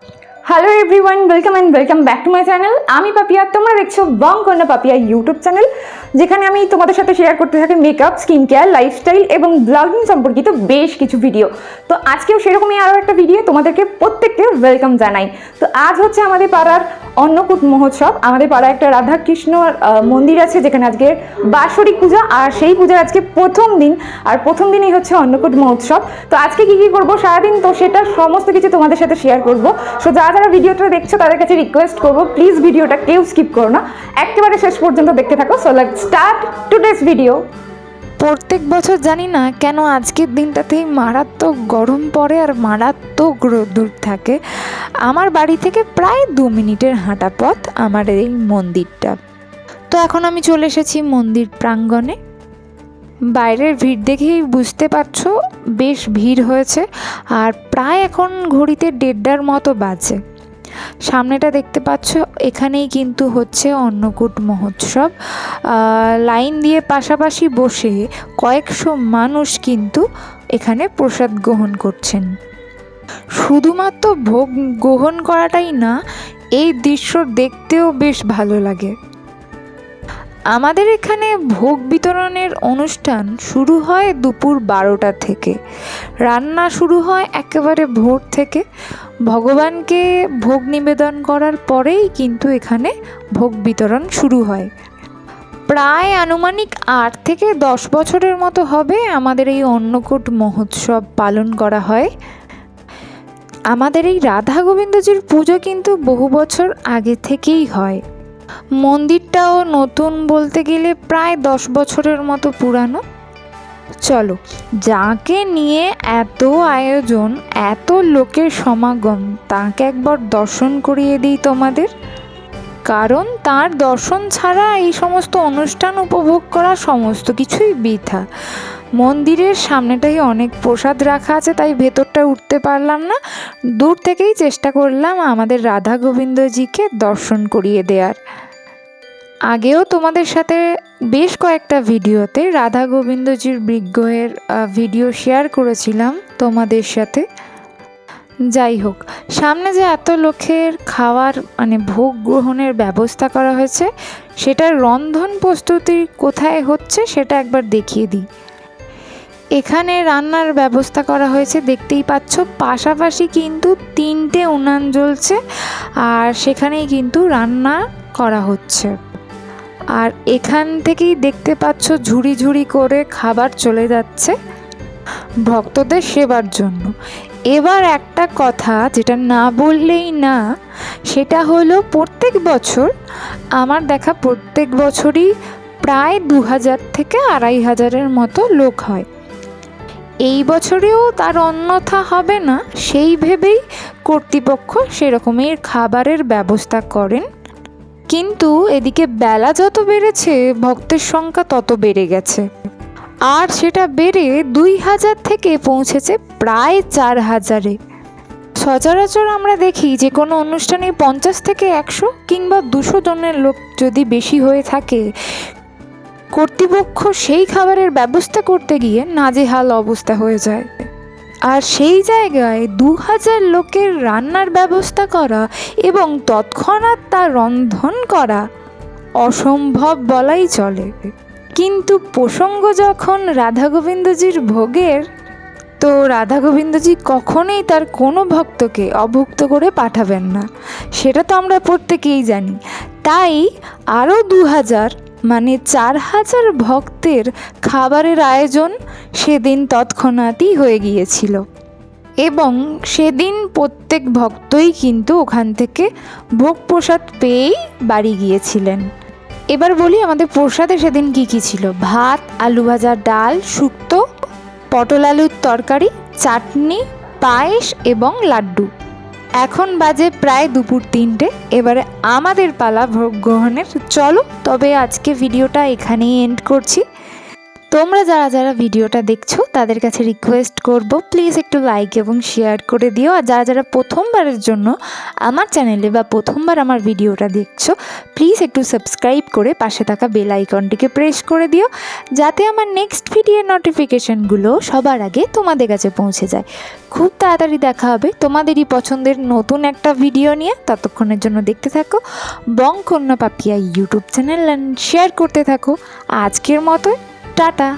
Thank you. Hello everyone welcome and welcome back to my channel আমি পাপিয়া, তোমরা দেখছ বং কন্যা পাপিয়া ইউটিউব চ্যানেল যেখানে আমি তোমাদের সাথে শেয়ার করতে থাকি মেকআপ স্কিন কেয়ার লাইফস্টাইল এবং ব্লগিং সম্পর্কিত বেশ কিছু ভিডিও তো আজকেও সেরকমই আরও একটা ভিডিও তোমাদেরকে প্রত্যেককে ওয়েলকাম জানাই। তো আজ হচ্ছে আমাদের পাড়ার অন্নকূট মহোৎসব। আমাদের পাড়ায় একটা রাধাকৃষ্ণ মন্দির আছে যেখানে আজকে বাৎসরিক পূজা, আর সেই পূজার আজকে প্রথম দিন, আর প্রথম দিনই হচ্ছে অন্নকূট মহোৎসব। তো আজকে কী কী করব সারাদিন, তো সেটা সমস্ত কিছু তোমাদের সাথে শেয়ার করব। সো যারা যারা ভিডিওটা দেখছ, তাদের কাছে রিকোয়েস্ট করব প্লিজ ভিডিওটা কেউ স্কিপ করো না। একেবারে শেষ পর্যন্ত দেখতে থাকো। So let start today's video প্রত্যেক বছর জানি না কেন আজকের দিনটাতেই মারাত্মক গরম পড়ে আর মারাত্মক রোদ্দুর থাকে। আমার বাড়ি থেকে প্রায় দু মিনিটের হাঁটা পথ আমার এই মন্দিরটা। তো এখন আমি চলে এসেছি মন্দির প্রাঙ্গণে। বাইরের ভিড় দেখেই বুঝতে পারছ, বেশ ভিড় হয়েছে আর প্রায় এখন ঘড়িতে দেড়টার মতো বাজে। সামনেটা দেখতে পাচ্ছ, এখানেই কিন্তু হচ্ছে অন্নকূট মহোৎসব। লাইন দিয়ে পাশাপাশি বসে কয়েকশো মানুষ কিন্তু এখানে প্রসাদ গ্রহণ করছেন। শুধুমাত্র ভোগ গ্রহণ করাটাই না, এই দৃশ্য দেখতেও বেশ ভালো লাগে। আমাদের এখানে ভোগ বিতরণের অনুষ্ঠান শুরু হয় দুপুর বারোটা থেকে। রান্না শুরু হয় একেবারে ভোর থেকে। ভগবানকে ভোগ নিবেদন করার পরেই কিন্তু এখানে ভোগ বিতরণ শুরু হয়। প্রায় আনুমানিক আট থেকে দশ বছরের মতো হবে আমাদের এই অন্নকূট মহোৎসব পালন করা হয়। আমাদের এই রাধা গোবিন্দজির পুজো কিন্তু বহু বছর আগে থেকেই হয়। মন্দিরটাও নতুন বলতে গেলে প্রায় দশ বছরের মতো পুরানো। চলো, যাকে নিয়ে এত আয়োজন, এত লোকের সমাগম, তাকে একবার দর্শন করিয়ে দিই তোমাদের। কারণ তার দর্শন ছাড়া এই সমস্ত অনুষ্ঠান উপভোগ করা সমস্ত কিছুই বৃথা। মন্দিরের সামনেটাই অনেক প্রসাদ রাখা আছে, তাই ভেতরটা উঠতে পারলাম না। দূর থেকেই চেষ্টা করলাম আমাদের রাধা গোবিন্দজিকে দর্শন করিয়ে দেওয়ার আগেও তোমাদের সাথে বেশ কয়েকটা ভিডিওতে রাধা গোবিন্দজির বিগ্রহের ভিডিও শেয়ার করেছিলাম তোমাদের সাথে। যাই হোক সামনে যে এত লোকের খাওয়ার মানে ভোগ গ্রহণের ব্যবস্থা করা হয়েছে, সেটার রন্ধন প্রস্তুতি কোথায় হচ্ছে সেটা একবার দেখিয়ে দিই। এখানে রান্নার ব্যবস্থা করা হয়েছে, দেখতেই পাচ্ছ, পাশাপাশি কিন্তু তিনটে উনান জ্বলছে আর সেখানেই কিন্তু রান্না করা হচ্ছে। আর এখান থেকেই দেখতে পাচ্ছ, ঝুড়ি ঝুড়ি করে খাবার চলে যাচ্ছে ভক্তদের সেবার জন্য। এবার একটা কথা যেটা না বললেই না, সেটা হলো প্রত্যেক বছর, আমার দেখা প্রত্যেক বছরই প্রায় দু হাজার থেকে আড়াই হাজারের মতো লোক হয়। এই বছরেও তার অন্যথা হবে না, সেই ভেবেই কর্তৃপক্ষ সেরকমই খাবারের ব্যবস্থা করেন। কিন্তু এদিকে বেলা যত বেড়েছে, ভক্তের সংখ্যা তত বেড়ে গেছে। আর সেটা বেড়ে দুই হাজার থেকে পৌঁছেছে প্রায় চার হাজারে। সচরাচর আমরা দেখি যে কোনো অনুষ্ঠানে পঞ্চাশ থেকে একশো কিংবা দুশো জনের লোক যদি বেশি হয়ে থাকে, কর্তৃপক্ষ সেই খাবারের ব্যবস্থা করতে গিয়ে নাজেহাল অবস্থা হয়ে যায়। আর সেই জায়গায় দু হাজার লোকের রান্নার ব্যবস্থা করা এবং তৎক্ষণাৎ তা রন্ধন করা অসম্ভব বলাই চলে। কিন্তু প্রসঙ্গ যখন রাধা গোবিন্দজির ভোগের, তো রাধা গোবিন্দজি কখনোই তার কোনো ভক্তকে অভুক্ত করে পাঠাবেন না। সেটা তো আমরা প্রত্যেকেই জানি। তাই আরও দু হাজার মানে চার হাজার ভক্তের খাবারের আয়োজন সেদিন তৎক্ষণাৎই হয়ে গিয়েছিল। এবং সেদিন প্রত্যেক ভক্তই কিন্তু ওখান থেকে ভোগ প্রসাদ পেয়েই বাড়ি গিয়েছিলেন। এবার বলি আমাদের প্রসাদে সেদিন কি কি ছিল? ভাত, আলু ভাজা, ডাল, শুক্তো, পটল আলুর তরকারি, চাটনি, পায়েস এবং লাড্ডু। এখন বাজে প্রায় দুপুর তিনটে। এবারে আমাদের পালা ভোগ গ্রহণের। চলো, তবে আজকে ভিডিওটা এখানেই এন্ড করছি। তোমরা যারা যারা ভিডিওটা দেখছ, তাদের কাছে রিকোয়েস্ট করব প্লিজ একটু লাইক এবং শেয়ার করে দিও। আর যারা যারা প্রথমবারের জন্য আমার চ্যানেলে বা প্রথমবার আমার ভিডিওটা দেখছ প্লিজ একটু সাবস্ক্রাইব করে পাশে থাকা বেল আইকনটিকে প্রেস করে দিও, যাতে আমার নেক্সট ভিডিওর নোটিফিকেশনগুলো সবার আগে তোমাদের কাছে পৌঁছে যায়। খুব তাড়াতাড়ি দেখা হবে তোমাদেরই পছন্দের নতুন একটা ভিডিও নিয়ে। ততক্ষণের জন্য দেখতে থাকো বং কন্যা পাপিয়া ইউটিউব চ্যানেল শেয়ার করতে থাকো। আজকের মতো টাটা